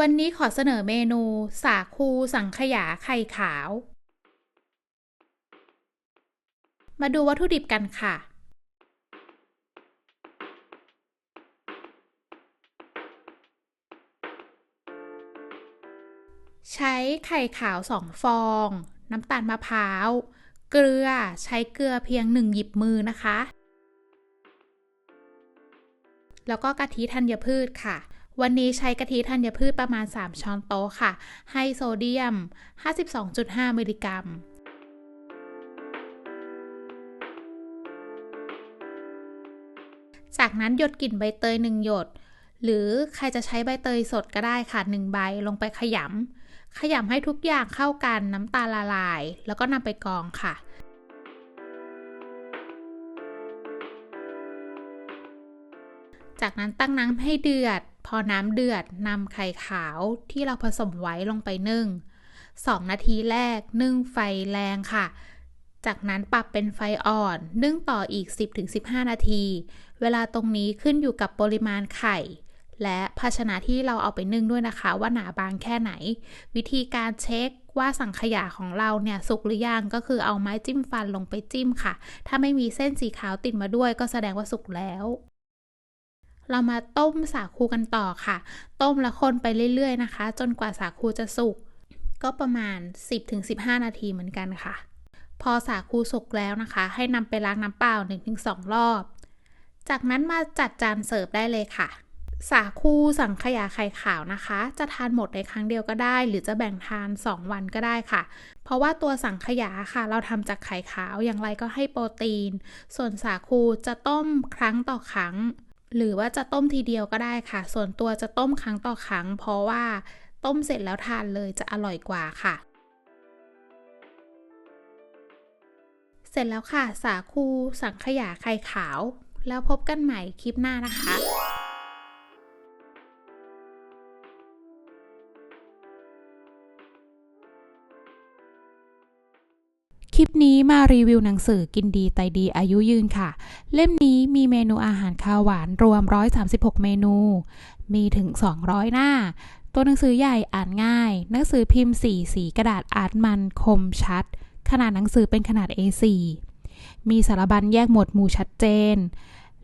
วันนี้ขอเสนอเมนู สาคูสังขยาไข่ขาว มาดูวัตถุดิบกันค่ะ ใช้ไข่ขาวสองฟอง น้ำตาลมะพร้าว เกลือใช้เกลือเพียงหนึ่งหยิบมือนะคะ แล้วก็กะทิธัญพืชค่ะ วันนี้ใช้กะทิธัญพืชประมาณ 3 ช้อนโต๊ะค่ะ ให้โซเดียม 52.5 มิลลิกรัมจากนั้นหยดกลิ่นใบเตย1หยด หรือใครจะใช้ใบเตยสดก็ได้ค่ะ1ใบลงไปขยำขยำให้ทุกอย่างเข้ากันน้ำตาลละลาย แล้วก็นำไปกองค่ะ จากนั้นตั้งน้ำให้เดือด พอน้ำเดือดนำไข่ขาวที่เราผสมไว้ลงไปนึ่ง 2 นาทีแรกนึ่งไฟแรงค่ะ จากนั้นปรับเป็นไฟอ่อน นึ่งต่ออีก 10-15 นาที เวลาตรงนี้ขึ้นอยู่กับปริมาณไข่ และภาชนะที่เราเอาไปนึ่งด้วยนะคะ ว่าหนาบางแค่ไหน วิธีการเช็คว่าสังขยาของเราเนี่ยสุกหรือยังก็คือเอาไม้จิ้มฟันลงไปจิ้มค่ะ ถ้าไม่มีเส้นสีขาวติดมาด้วยก็แสดงว่าสุกแล้ว เรามาต้มสาคูกันต่อค่ะ ต้มและคนไปเรื่อยๆนะคะ จนกว่าสาคูจะสุก ก็ประมาณ 10-15 นาทีเหมือนกันค่ะ พอสาคูสุกแล้วนะคะ ให้นำไปล้างน้ำเปล่า 1-2 รอบ จากนั้นมาจัดจานเสิร์ฟได้เลยค่ะสาคูสังขยาไข่ขาวนะคะ จะทานหมดในครั้งเดียวก็ได้ หรือจะแบ่งทาน 2 วันก็ได้ค่ะ เพราะว่าตัวสังขยาค่ะ เราทำจากไข่ขาวอย่างไรก็ให้โปรตีน ส่วนสาคูจะต้มครั้งต่อครั้ง หรือว่าจะต้มทีเดียวก็ได้ค่ะ ส่วนตัวจะต้มครั้งต่อครั้ง เพราะว่าต้มเสร็จแล้วทานเลยจะอร่อยกว่าค่ะ เสร็จแล้วค่ะ สาคูสังขยาไข่ขาว แล้วพบกันใหม่คลิปหน้านะคะ ลิปนี้มารีวิวหนังสือกินดีไตดีอายุยืนค่ะ เล่มนี้มีเมนูอาหารข้าวหวานรวม 136 เมนู มีถึง 200 หน้า ตัวหนังสือใหญ่อ่านง่าย หนังสือพิมพ์สีสีกระดาษอาร์ตมันคมชัด ขนาดหนังสือเป็นขนาด A4 มีสารบัญแยกหมวดหมู่ชัดเจน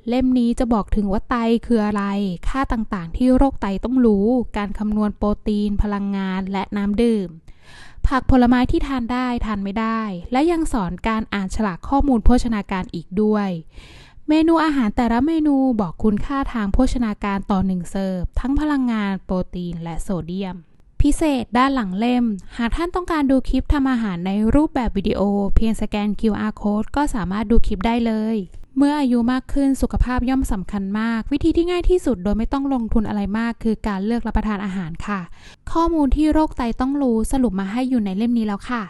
เล่มนี้จะบอกถึงว่าไตคืออะไร ค่าต่างๆ ที่โรคไตต้องรู้ การคำนวณโปรตีน พลังงานและน้ำดื่ม ผักผลไม้ที่ทานได้ทานไม่ได้ และยังสอนการอ่านฉลากข้อมูลโภชนาการอีกด้วย เมนูอาหารแต่ละเมนูบอกคุณค่าทางโภชนาการต่อหนึ่งเสิร์ฟทั้งพลังงานโปรตีน และโซเดียม พิเศษด้านหลังเล่ม หากท่านต้องการดูคลิปทำอาหารในรูปแบบวิดีโอ เพียงสแกน QR code ก็สามารถดูคลิปได้เลยเมื่ออายุมากขึ้นสุขภาพย่อมสำคัญมาก วิธีที่ง่ายที่สุดโดยไม่ต้องลงทุนอะไรมาก คือการเลือกรับประทานอาหารค่ะ ข้อมูลที่โรคไตต้องรู้สรุปมาให้อยู่ในเล่มนี้แล้วค่ะ